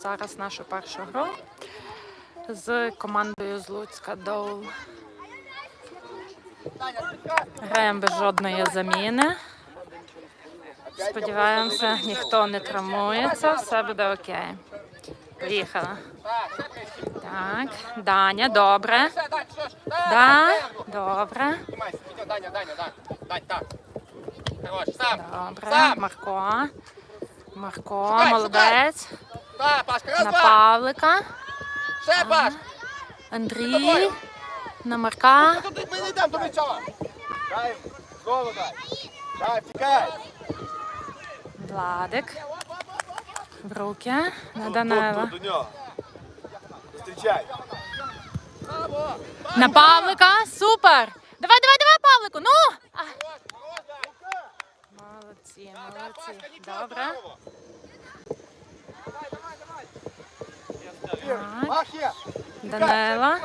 зараз нашу першу гру з командою з Луцька Доул. Граємо без жодної заміни. Сподіваємося, ніхто не травмується, все буде окей. Поїхали. Так, Даня, добре. Да, добре. Добре. Марко. Марко, молодець на Павлика. Ага. Андрій. На Марка. Владик. В руки. На Данила. На Павлика. Супер! Давай, давай, давай, Павлику! Ну! Молодці, молодці. Добре. Так. Данила.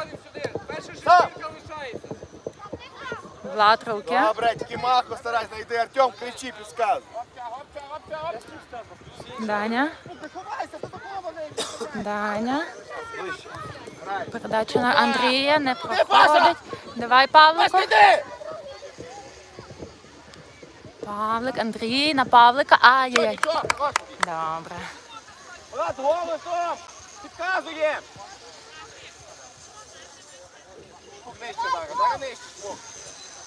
Влад руки. Добре, тільки Махо старайся, знайди Артем, кричи, підказуй. Даня. Даня. Передача на Андрія не проходить. Давай, Павлику. Павлик, Андрій на Павлика. Ай-яй-яй. Добре. Підказує. Нижче зараз, зараз нижче. О.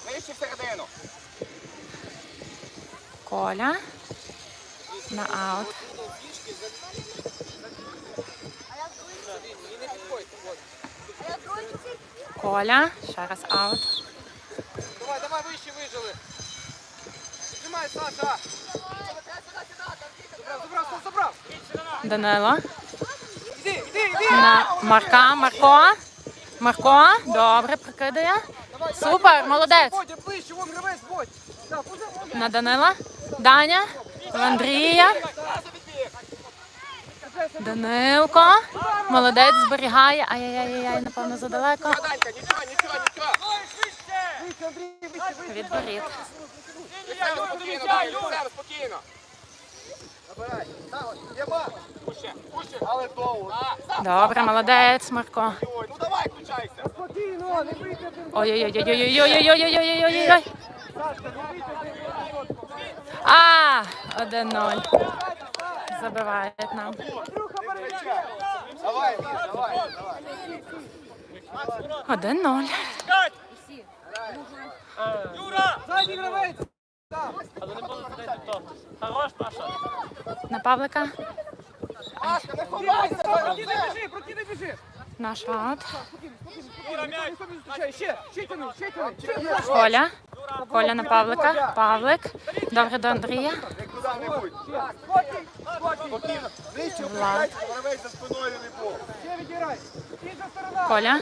Нижче всередину. Коля. На аут. Коля. Ще раз аут. Давай, давай, вище вижили. Піднімай, Саша. Забрав, забрав, забрав. Данило на Марка. Марко. Марко. Добре, прикидає. Супер, молодець. На Данила. Даня. Андрія. Данилко. Молодець зберігає. Ай-яй-яй, напевно, задалеко. Відборіт. Спокійно, спокійно. Набирай. Добре, молодець, Марко. Ну давай, включайся. Спокійно, не бийте один. Ой-ой-ой-ой-ой-ой-ой-ой-ой-ой-ой. А, 1-0. Забивають нам. Давай, давай, давай. 1-0. Задній гравець. На Павлика. Ашка, не ховайся! Проти не біжи, проти не біжи! Наш ад. Коля. Коля на Павлика. Павлик. Добре до Андрія. Влад. Коля.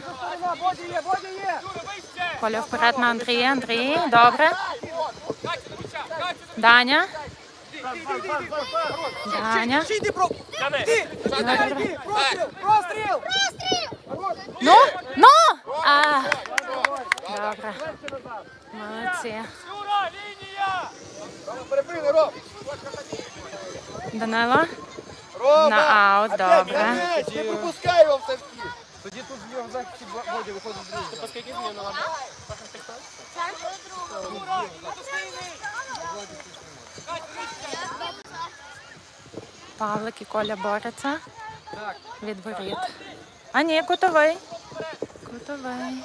Коля вперед на Андрія. Андрій. Добре. Даня. Даня. Простріл! Простріл! Ну, ну! А. Добре. Молодці. Данила. На аут, добре. Не пропускай його все ж таки. Тоді тут в нього захисті боді виходить. Ти по скільки змін, ладно? По скільки? Центр. Павлик і Коля борються. Від воріт. А ні, кутовий. Кутовий.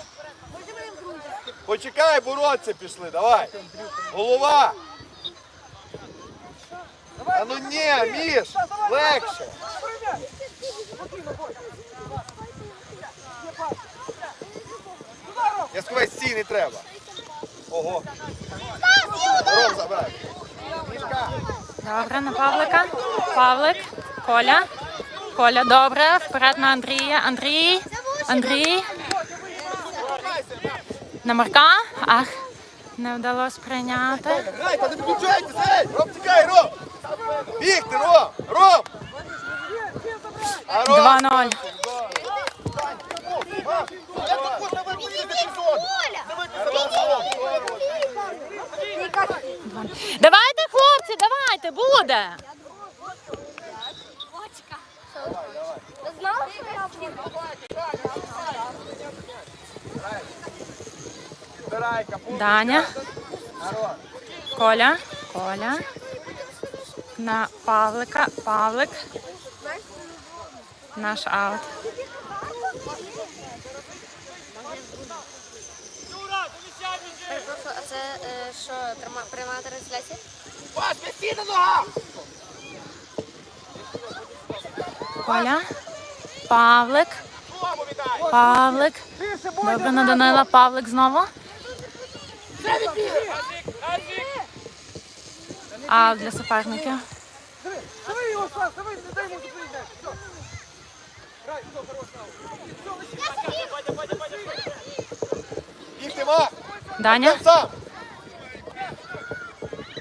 Почекай, боротися пішли, давай. Голова. А ну ні, Міш, легше. Я сказав, стій не треба. Ого. Ром, забирай. Добре, на Павлика. Павлик, Коля. Коля, добре. Вперед на Андрія. Андрій. Андрій. На Марка. Ах, не вдалося прийняти. Роб, Бігти, Роб! Роб! 2-0. Давайте, хлопці, давайте, буде. Даня. Коля. Коля. На Павлика. Павлик. Наш аут. А це е, що, пряма трансляція? Коля. Павлик. Павлик. Добре на Данила. Павлик знову. Аут для суперників. Давай його, Стас, давай, не дай йому зупинити. Все. Грай, все, хорош. Бігти, Мак! Даня.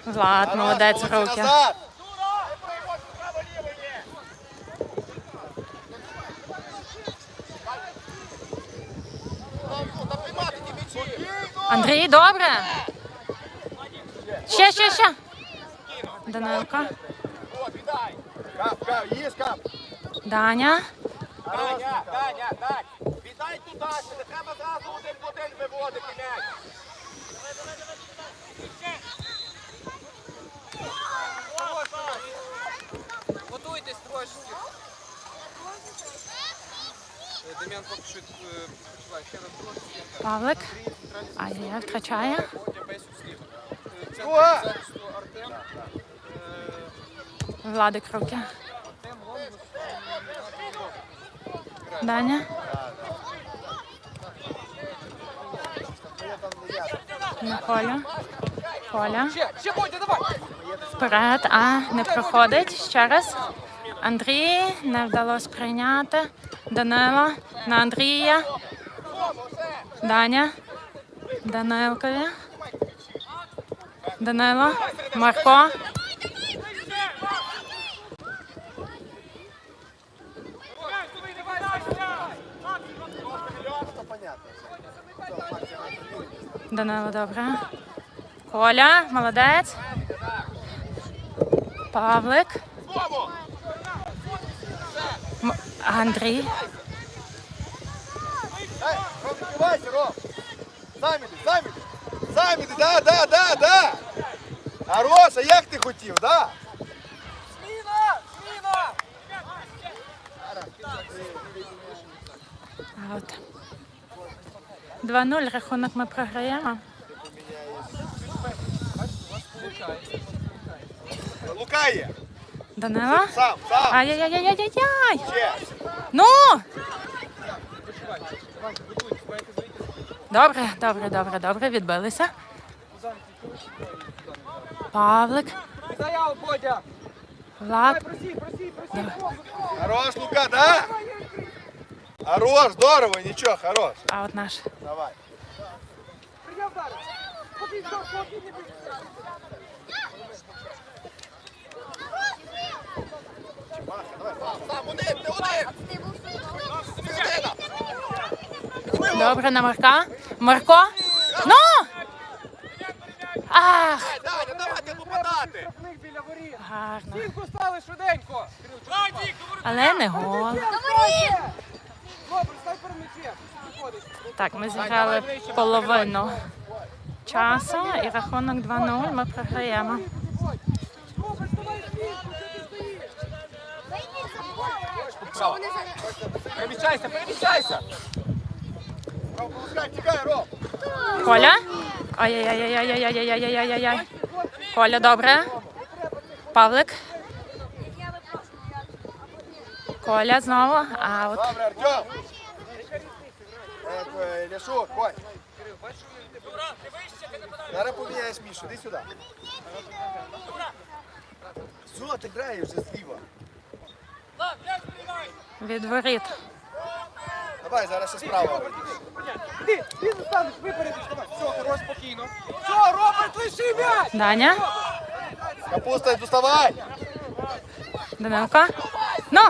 Влад, молодець, руки. назад! Та приймати ті м'ячі! Андрій, добре. Ще, ще, ще. Кап! Даня. Даня, Даня, Дань! Віддай туди, не треба зразу один в один виводити м'яч! Готуйтесь трошки. Дем'ян поки що відпочиває. Ще раз трошки. Павлик. Азія втрачає. Владик руки. Даня. Миколя. Коля. Вперед, а не проходить. Ще раз. Андрій не вдалося прийняти. Данило на Андрія. Даня. Данилкові. Данило. Марко. Данило, добре. Коля, молодець. Павлик. Слово! М- Андрій. Ей, Ром, відкривайся, Ром! Сам іди, сам іди! Сам іди, да, да, да, да! Хороша, як ти хотів, да? Зміна! Зміна! Аут. 2-0 рахунок ми програємо. Лука є! Данила. Сам, сам! Ай-яй-яй-яй-яй-яй! Ну! Добре, добре, добре, добре, відбилися. Павлик, Заяву, Бодя! Влад. Хорош, Лука, да? Хорош, здорово, нічого, хорош. А от наш. Давай. Прийняв зараз! Спокійно, спокійно! Сам один, ти один! Середина! Добре на Марка. Марко. Ну! Ах, Даня, давайте попадати! Гарно. Стінку стали швиденько! Але не гол. Добре, стань перед! Так, ми зіграли половину часу і рахунок 2-0 ми програємо. Добре, вставай стінку, ти? Переміщайся, переміщайся! Ром, пускай, тікай, Ром. Коля? Ай-яй-яй-яй-яй-яй-яй-яй-яй-яй. Коля, добре. Павлик. Коля знову. Аут. Добре, Артем. Е, е, Ляшук, ходь. Зараз поміняєш Мішу, іди сюди. Все, ти граєш вже зліва. Від воріт. Давай, зараз ще справа. Ти, ти застанеш, випередиш, давай. Все, хорош, спокійно. Все, Роберт, лиши м'яч! Даня. Капуста, доставай. Данилко. Ну.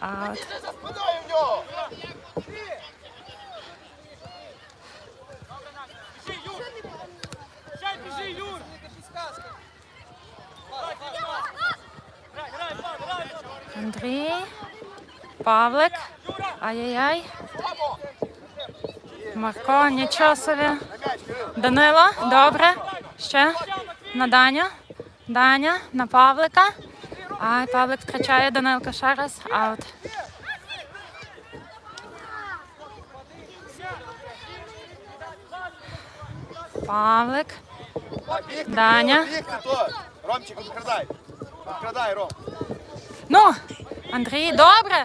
Аут. За спиною в нього. Андрій. Павлик. Ай-яй-яй. Марко, нічого собі. Данило, добре. Ще на Даню. Даня на Павлика. Ай, Павлик втрачає Данилка ще раз. Аут. Павлик. Даня. Ромчик, відкрадай. Відкрадай, Ром. Ну, Андрій, добре.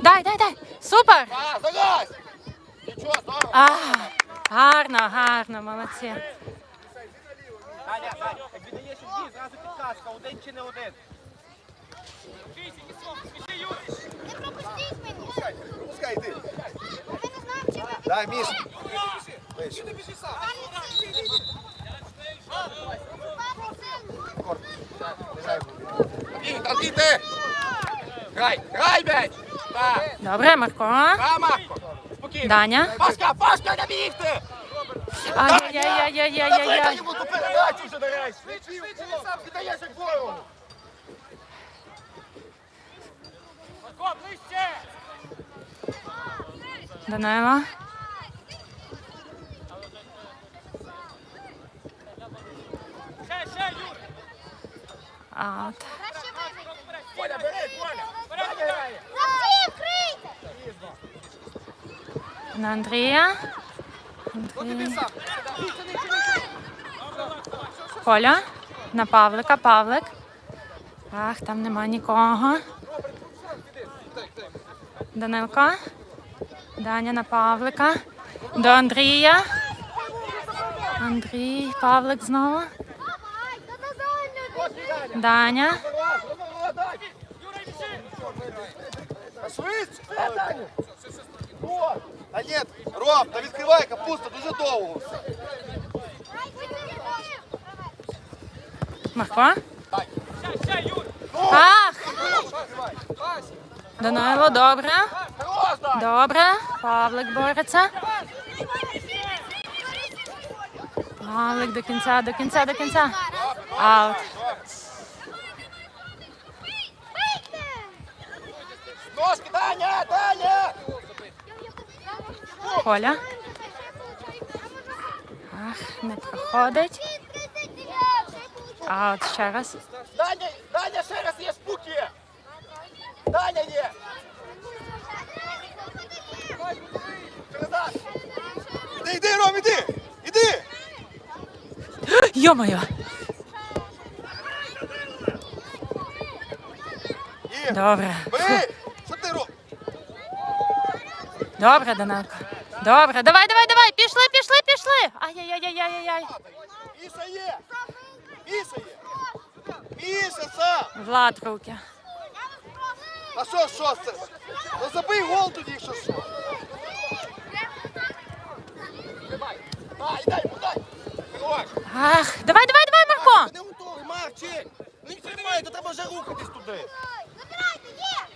Дай, дай, дай. Супер. А, гарно, гарно, молодці. Як віддаєш зразу підказка, один чи не один. Не пропустіть мені. Пускай, пускай, йди. Ми не знаємо, чи ви Дай, Міш. Нехай Добре, Марко. так, Марко! Спокійно! Даня. Пашка, Пашка, не бігти! Давай Ай-яй-яй-яй-яй-яй. йому ту передачу вже нарешті. Віддаєш як ворогу. Марко, ближче! Данило. Ще, ще, Юр! Аут. На Андрія. Коля. На Павлика. Павлик. Ах, там нема нікого. Данилко. Даня на Павлика. До Андрія. Андрій, Павлик знову. Даня. А А Ром, та відкривай капуста, дуже довго. Марко. Ах! Данило, добре. Добре. Павлик бореться. Павлик до кінця, до кінця, до кінця. Аут. Ножки, Даня, Даня! Коля. Ах, не проходить. Аут ще раз. Даня, Даня, ще раз є спуки! Даня є! Іди, іди, Ром, іди! Іди! Йо-моє. Добре. Бери! Що ти Ром? Добре, Данилко. Добре. Давай, давай, давай. Пішли, пішли, пішли. Ай-яй-яй-яй-яй. Міша є! Міша є! Міша сам! Влад руки. А що, що це? Ну забий гол тоді, якщо що. Дай, дай, дай! Ах, давай, давай, давай, Марко. Не готовий, Марчик! Ну не приймай, то треба вже рухатись туди. Забирайте, є!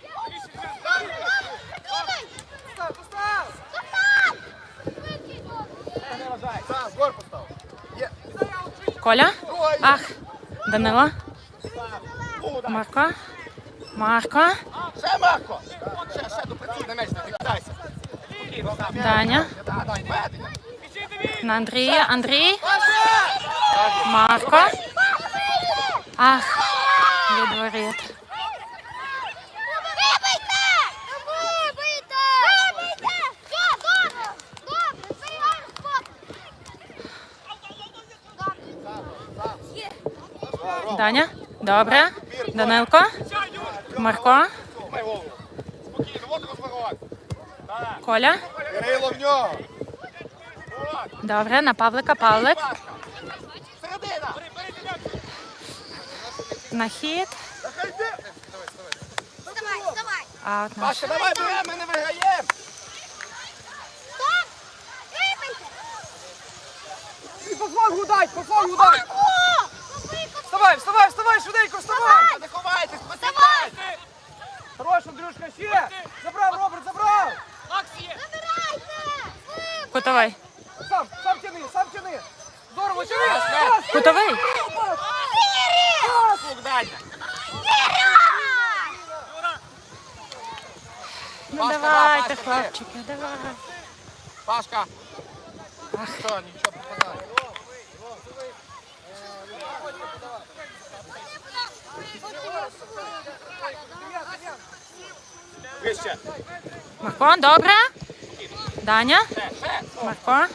Коля. Ах, Данила. Марко. Марко. Ще, Марко! Ще, ще, допрацюй на меч, не кидайся. Даня. На Андрія. Андрій. Марко. Ах, від воріт. Вибийте! Вибийте! Вибийте! Все, добре! Добре, зберігаємо спокій! Є! Даня. Добре. Данилко. Марко. От! Коля. Добре. На Павлика. Павлик. Середина! На хід. Вставай! Аут наш. Паша, давай беремо, ми не виграємо! По флангу дай, по флангу дай! Вставай, вставай, вставай, швиденько, вставай! Не ховайтесь, посідайте! Хорош, Андрюшка, ще! Забрав, Роберт, забрав! Забирайте! Кутовий. Сам, сам тяни, сам тяни! Здорово, тяни! Кутовий. Звук, Даня! Ну Пашка, давайте, да, хлопчики, давай. Пашка. Нічого попадає. Вище. Марко, добре? Даня? Марко?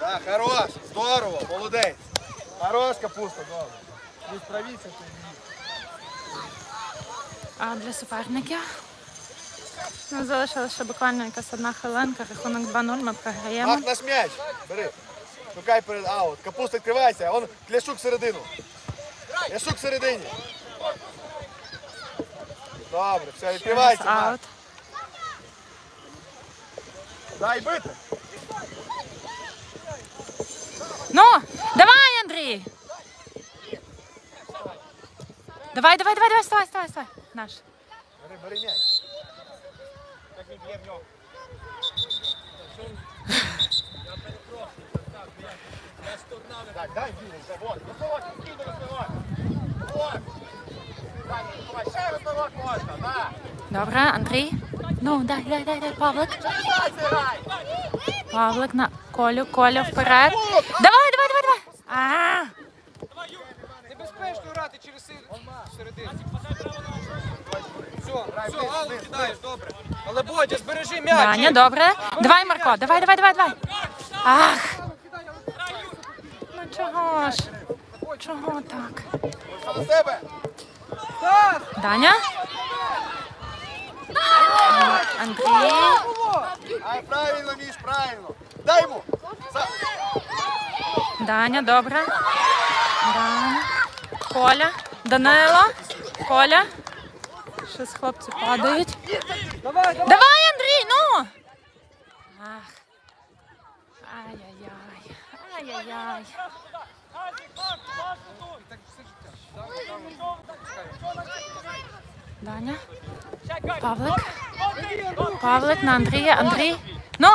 Так, хорош, здорово, молодець. Хорош, капуста, добре. Плюс правіше, то А для суперників? Ну, залишилася буквально якась одна хвилинка, рахунок 2-0, ми програємо. Мах наш м'яч. Бери. Шукай перед аут. Капуста відкривайся. Он Кляшук всередину. Кляшук всередині. Добре, все, відкривайся. Мах. Аут. Дай бити. Ну, давай, Андрій! Давай, давай, давай, давай, вставай, вставай, вставай. Наш. Бери, бери м'яч. Так, дай Юрій, вже, вот. Вот. Дай. Ще можна, да. Добре, Андрій. Ну, дай, дай, дай, дай, Павлик. Павлик на Колю, Коля вперед. Давай, давай, давай, давай. А, Небезпечно грати через сер- середину. Все, все, аут кидаєш, добре. Але Бодя, збережи м'яч. Даня, добре. Давай, Марко, давай, давай, давай, давай. Ах. Чого ж? Чого так? Даня? Андрій. Ай, правильно, Міш, правильно. Дай йому. Даня, добре. Даня. Коля. Данило. Коля. Щось хлопці падають. Давай, Андрій, ну! Ах. Ай-яй-яй. Ай-яй-яй. Даня. Павлик. Павлик на Андрія. Андрій. Ну!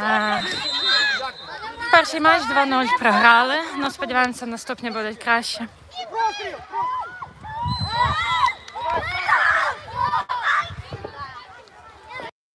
Ах. Перший матч 2-0 програли. Ну, сподіваємося, наступні будуть краще.